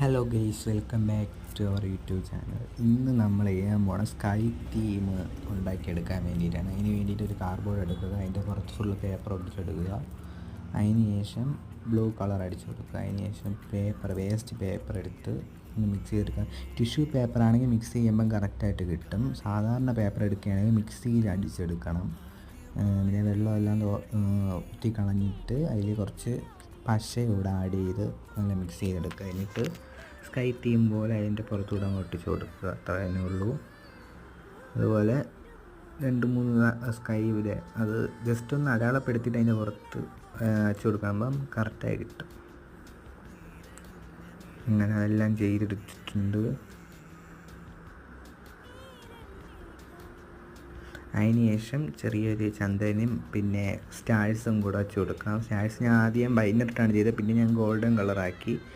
Hello guys welcome back to our YouTube channel ഇന്ന് നമ്മൾ ചെയ്യാൻ പോണ സ്കൈ തീം ഉണ്ടാക്കിയെടുക്കാൻ വേണ്ടിയിട്ടാണ്. അതിന് വേണ്ടിയിട്ട് ഒരു കാർഡ്ബോർഡ് എടുക്കുക അതിന്റെ പുറത്ത് ഫുൾ പേപ്പർ ഒട്ടിച്ചെടുക്കുക അതിന് ശേഷം ബ്ലൂ കളർ അടിച്ചു കൊടുക്കുക. അതിന് ശേഷം പേപ്പർ വേസ്റ്റ് പേപ്പർ എടുത്ത് ഒന്ന് മിക്സ് ചെയ്തെടുക്കുക. ടിഷ്യൂ പേപ്പർ ആണെങ്കിൽ മിക്സ് ചെയ്യുമ്പം കറക്റ്റായിട്ട് കിട്ടും. സാധാരണ പേപ്പർ എടുക്കുകയാണെങ്കിൽ മിക്സിയിൽ അടിച്ചെടുക്കണം. പിന്നെ വെള്ളമെല്ലാം ഊറ്റി കളഞ്ഞിട്ട് അതിൽ കുറച്ച് പശ ഇവിടെ ആഡ് ചെയ്ത് നല്ല മിക്സ് ചെയ്തെടുക്കുക. എന്നിട്ട് സ്കൈ തീം പോലെ അതിന്റെ പുറത്തൂടെ ഒട്ടിച്ച് കൊടുക്കുക. അത്ര തന്നെ ഉള്ളൂ. അതുപോലെ രണ്ട് മൂന്ന് സ്കൈ ഇവിടെ അത് ജസ്റ്റ് ഒന്ന് അടയാളപ്പെടുത്തിയിട്ട് അതിന്റെ പുറത്ത് അച്ചു കൊടുക്കുമ്പം കറക്റ്റായി കിട്ടും. അങ്ങനെ അതെല്ലാം ചെയ്തെടുത്തിട്ടുണ്ട്. അതിന് ശേഷം ചെറിയൊരു ചന്ദനും പിന്നെ സ്റ്റാഴ്സും കൂടെ വെച്ച് കൊടുക്കാം സ്റ്റാഴ്സ് ഞാൻ ആദ്യം വൈകുന്നേരത്താണ് ചെയ്തത്. പിന്നെ ഞാൻ ഗോൾഡൻ കളറാക്കി